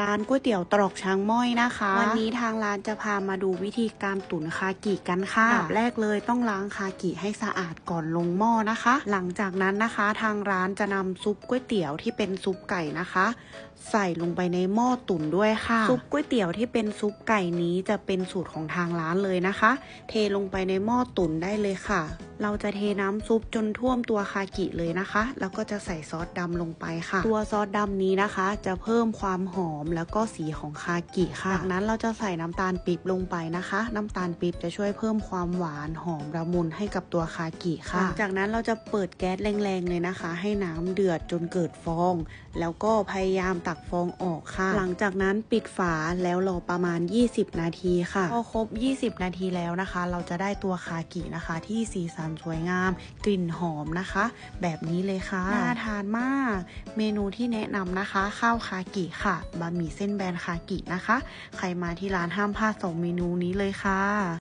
ร้านก๋วยเตี๋ยวตรอกช้างม้อยนะคะ วันนี้ทางร้านจะพามาดูวิธีการตุ๋นคากิกันค่ะอันดับแรกเลยต้องล้างคากิให้สะอาดก่อนลงหม้อนะคะ หลังจากนั้นนะคะทางร้านจะนำซุปก๋วยเตี๋ยวที่เป็นซุปไก่นะคะ ใส่ลงไปในหม้อตุ๋นด้วยค่ะ ซุปก๋วยเตี๋ยวที่เป็นซุปไก่นี้จะเป็นสูตรของทางร้านเลยนะคะ เทลงไปในหม้อตุ๋นได้เลยค่ะ เราจะเทน้ำซุปจนท่วมตัวคากิเลยนะคะ แล้วก็จะใส่ซอสดำลงไปค่ะ ตัวซอสดำนี้นะคะ จะเพิ่มความหอมแล้วก็สีของคากิค่ะจากนั้นเราจะใส่น้ำตาลปี๊บลงไปนะคะ น้ำตาลปี๊บจะช่วยเพิ่มความหวานหอมละมุนให้กับตัวคากิค่ะ จากนั้นเราจะเปิดแก๊สแรงๆเลยนะคะ ให้น้ำเดือดจนเกิดฟอง แล้วก็พยายามตักฟองออกค่ะ หลังจากนั้นปิดฝาแล้วรอประมาณ 20 นาทีค่ะพอครบ 20 นาทีแล้วนะคะ เราจะได้ตัวคากินะคะที่สีสันสวยงาม กลิ่นหอมนะคะ แบบนี้เลยค่ะน่าทานมาก เมนูที่แนะนำนะคะ ข้าวคากิค่ะบะหมี่เส้นแบนคากินะคะ ใครมาที่ร้านห้ามพลาดสองเมนูนี้เลยค่ะ